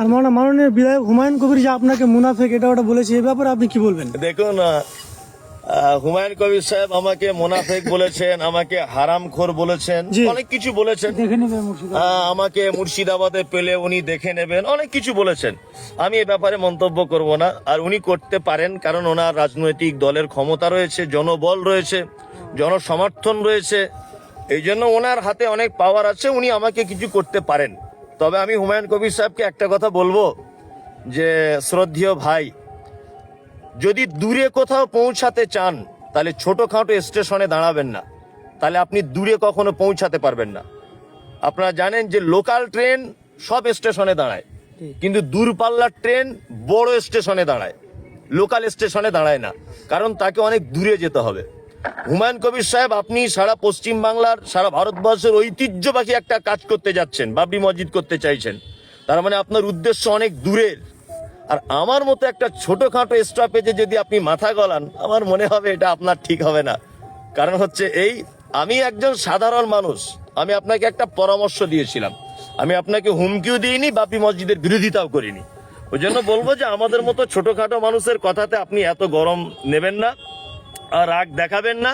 আর মাননীয় মাননীয় বিধায়ক হুমায়ুন কবির যে আপনাকে মুনাফেক এটা ওটা বলেছে এ ব্যাপারে আপনি কি বলবেন? দেখুন হুমায়ুন কবির সাহেব আমাকে মোনাফেক বলেছেন আমাকে হারামখোর বলেছেন। অনেক কিছু বলেছেন। আমাকে মুর্শিদাবাদে পেলে উনি দেখে নেবেন অনেক কিছু বলেছেন। আমি এ ব্যাপারে মন্তব্য করব না আর উনি করতে পারেন কারণ ওনার রাজনৈতিক দলের ক্ষমতা রয়েছে জনবল রয়েছে জনসমর্থন রয়েছে এই জন্য ওনার হাতে অনেক পাওয়ার আছে উনি আমাকে কিছু করতে পারেন। তবে আমি হুমায়ুন কবির সাহেবকে একটা কথা বলব যে শ্রদ্ধেয় ভাই যদি দূরে কোথাও পৌঁছাতে চান তাহলে ছোটখাটো স্টেশনে দাঁড়াবেন না। তাহলে আপনি দূরে কখনো পৌঁছাতে পারবেন না। আপনারা জানেন যে লোকাল ট্রেন সব স্টেশনে দাঁড়ায় কিন্তু দূরপাল্লার ট্রেন বড় স্টেশনে দাঁড়ায় লোকাল স্টেশনে দাঁড়ায় না কারণ তাকে অনেক দূরে যেতে হবে। হুমায়ুন কবির সাহেব, আপনি সারা পশ্চিম বাংলার সারা ভারতবর্ষের ঐতিহ্যবাহী একটা কাজ করতে যাচ্ছেন, বাবরি মসজিদ করতে চাইছেন। তার মানে আপনার উদ্দেশ্য অনেক দূরের। আর আমার মতো একটা ছোটখাটো স্টপেজে যদি আপনি মাথা গলান, আমার মনে হবে এটা আপনার ঠিক হবে না। কারণ হচ্ছে এই, আমি একজন সাধারণ মানুষ, আমি আপনাকে একটা পরামর্শ দিয়েছিলাম। আমি আপনাকে হুমকিও দিইনি বাপি মসজিদের বিরোধিতাও করিনি। ওই জন্য বলব যে আমাদের মতো ছোটখাটো মানুষের কথাতে আপনি এত গরম নেবেন না। রাগ দেখাবেন না।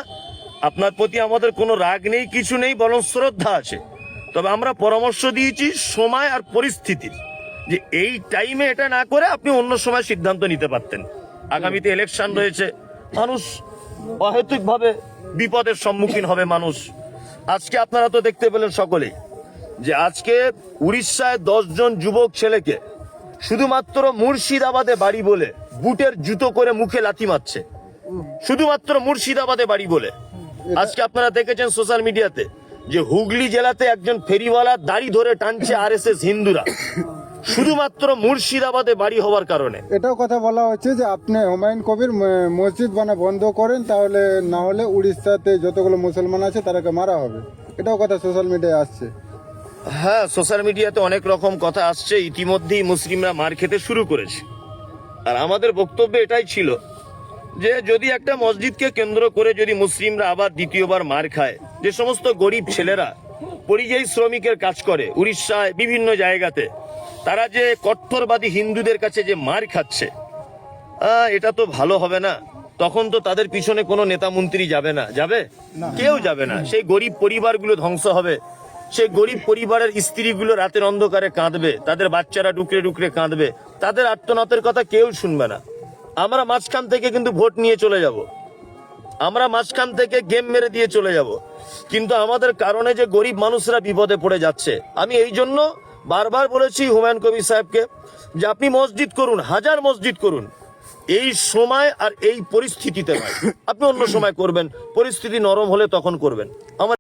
আপনার প্রতি আমাদের কোনো রাগ নেই, কিছু নেই, বরং শ্রদ্ধা আছে। তবে আমরা পরামর্শ দিয়েছি সময় আর পরিস্থিতির যে এই টাইমে এটা না করে আপনি অন্য সময় সিদ্ধান্ত নিতে পারতেন। আগামীতে ইলেকশন রয়েছে, মানুষ অহেতুকভাবে বিপদের সম্মুখীন হবে মানুষ। আজকে আপনারা তো দেখতে পেলেন সকলেই, যে আজকে উড়িষ্যায় দশজন যুবক ছেলেকে শুধুমাত্র মুর্শিদাবাদে বাড়ি বলে বুটের জুতো করে মুখে লাথি মারছে। শুধুমাত্র মুর্শিদাবাদে বাড়ি বলে। আজকে আপনারা দেখেছেন সোশ্যাল মিডিয়াতে যে হুগলি জেলাতে একজন ফেরিওয়ালা দাড়ি ধরে টানছে আরএসএস হিন্দুরা। শুধুমাত্র মুর্শিদাবাদে বাড়ি হওয়ার কারণে। এটাও কথা বলা হচ্ছে যে আপনি হুমায়ুন কবির মসজিদ বানা বন্ধ করেন তাহলে না হলে উড়িষ্যাতে যতগুলো মুসলমান আছে তাদেরকে মারা হবে। এটাও কথা সোশ্যাল মিডিয়ায় আসছে। হ্যাঁ সোশ্যাল মিডিয়াতে অনেক রকম কথা আসছে। ইতিমধ্যেই মুসলিমরা মার খেতে শুরু করেছে। আর আমাদের বক্তব্য এটাই ছিল যে যদি একটা মসজিদকে কেন্দ্র করে যদি মুসলিমরা আবার দ্বিতীয়বার মার খায় যে সমস্ত গরিব ছেলেরা পরিযায়ী শ্রমিকের কাজ করে উড়িষ্যায় বিভিন্ন জায়গাতে তারা যে কট্টরবাদী হিন্দুদের কাছে যে মার খাচ্ছে এটা তো ভালো হবে না। তখন তো তাদের পিছনে কোনো নেতা মন্ত্রী যাবে না। যাবে? কেউ যাবে না। সেই গরিব পরিবারগুলো ধ্বংস হবে। সেই গরিব পরিবারের স্ত্রীগুলো রাতের অন্ধকারে কাঁদবে। তাদের বাচ্চারা ডুকরে ডুকরে কাঁদবে। তাদের আত্মনাথের কথা কেউ শুনবে না। আমরা মাঝখান থেকে কিন্তু ভোট নিয়ে চলে যাব। আমরা মাঝখান থেকে গেম মেরে দিয়ে চলে যাব। কিন্তু আমাদের কারণে যে গরিব মানুষরা বিপদে পড়ে যাচ্ছে, আমি এই জন্য বারবার বলেছি হুমায়ুন কবির সাহেবকে যে আপনি মসজিদ করুন, হাজার মসজিদ করুন। এই সময় আর এই পরিস্থিতিতে আপনি অন্য সময় করবেন, পরিস্থিতি নরম হলে তখন করবেন। আমার